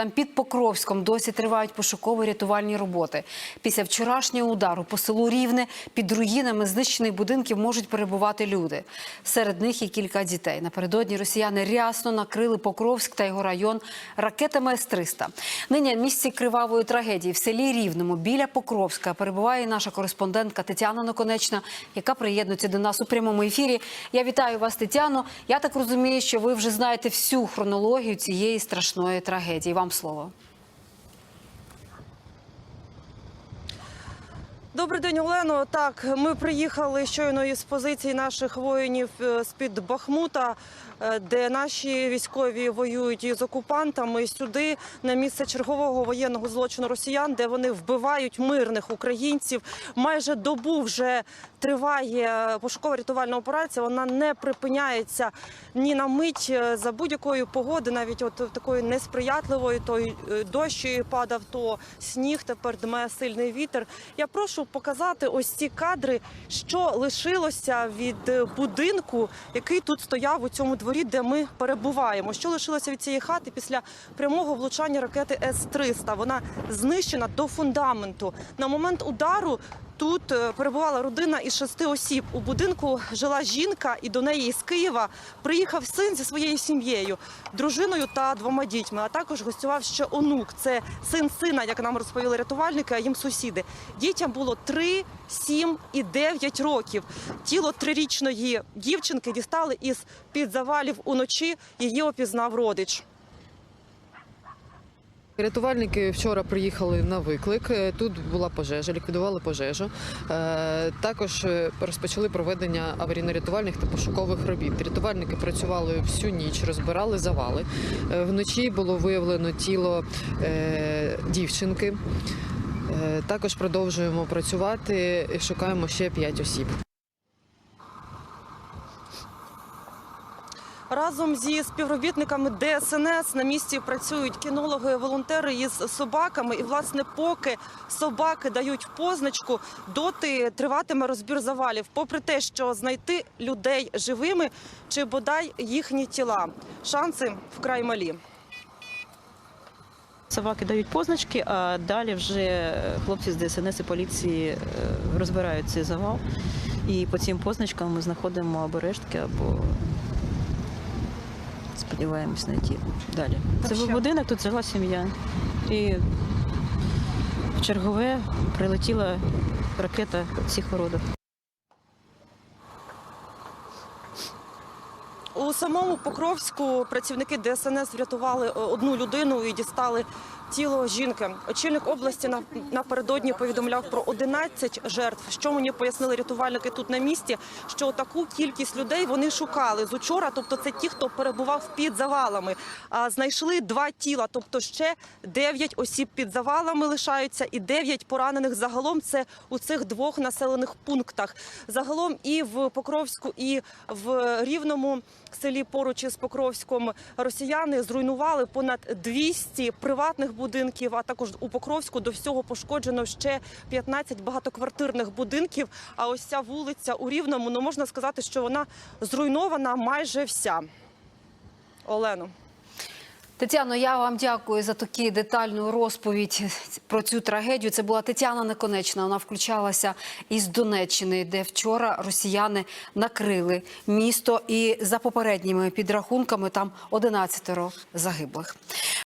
Там під Покровськом досі тривають пошуково-рятувальні роботи. Після вчорашнього удару по селу Рівне під руїнами знищених будинків можуть перебувати люди. Серед них і кілька дітей. Напередодні росіяни рясно накрили Покровськ та його район ракетами С-300. Нині місці кривавої трагедії в селі Рівному біля Покровська перебуває наша кореспондентка Тетяна Наконечна, яка приєднується до нас у прямому ефірі. Я вітаю вас, Тетяно. Я так розумію, що ви вже знаєте всю хронологію цієї страшної трагедії. Вам слово. Добрий день, Олено. Так, ми приїхали щойно із позицій наших воїнів е, з-під Бахмута, е, де наші військові воюють із окупантами сюди, на місце чергового воєнного злочину росіян, де вони вбивають мирних українців. Майже добу вже триває пошукова рятувальна операція. Вона не припиняється ні на мить е, за будь-якої погоди, навіть от такої несприятливої, то дощ падав, то сніг тепер дме сильний вітер. Я прошу показати ось ці кадри, що лишилося від е, будинку, який тут стояв у цьому дворі, де ми перебуваємо. Що лишилося від цієї хати після прямого влучання ракети С-300? Вона знищена до фундаменту. На момент удару Тут е, перебувала родина із шести осіб. У будинку жила жінка, і до неї із Києва приїхав син зі своєю сім'єю, дружиною та двома дітьми. А також гостював ще онук. Це син сина, як нам розповіли рятувальники, а їм сусіди. Дітям було 3, 7 і 9 років. Тіло трирічної дівчинки дістали із під завалів уночі. Її опізнав родич. Рятувальники вчора приїхали на виклик. Е, Тут була пожежа, ліквідували пожежу. Е, Також е, розпочали проведення аварійно-рятувальних та пошукових робіт. Рятувальники працювали всю ніч, розбирали завали. Вночі було виявлено тіло дівчинки. Також продовжуємо працювати, шукаємо ще п'ять осіб. Разом зі співробітниками ДСНС на місці працюють кінологи, волонтери із собаками. І, власне, поки собаки дають позначку, доти триватиме розбір завалів. Попри те, що знайти людей живими чи бодай їхні тіла. Шанси вкрай малі. Собаки дають позначки, а далі вже хлопці з ДСНС і поліції е, розбирають цей завал. І по цим позначкам ми знаходимо або рештки, або сподіваємось знайти далі. Це був будинок, тут жила сім'я. І в чергове прилетіла ракета в цих воротах. У самому Покровську працівники ДСНС врятували е, одну людину і дістали тіло жінки. Очільник області на- напередодні повідомляв про 11 жертв. Що мені пояснили рятувальники тут на місці, що таку кількість людей вони шукали з учора. Тобто, це ті, хто перебував під завалами. А знайшли два тіла, тобто ще 9 осіб під завалами лишаються, і 9 поранених загалом. Це у цих двох населених пунктах. Загалом і в Покровську, і в Рівному селі поруч із Покровськом росіяни зруйнували понад 200 приватних будинків. А також у Покровську до всього пошкоджено ще 15 багатоквартирних будинків. А ось ця вулиця у Рівному, ну можна сказати, що вона зруйнована майже вся. Олено. Тетяно, я вам дякую за таку детальну розповідь про цю трагедію. Це була Тетяна Неконечна. Вона включалася із Донеччини, де вчора росіяни накрили місто. І за попередніми підрахунками там 11 загиблих.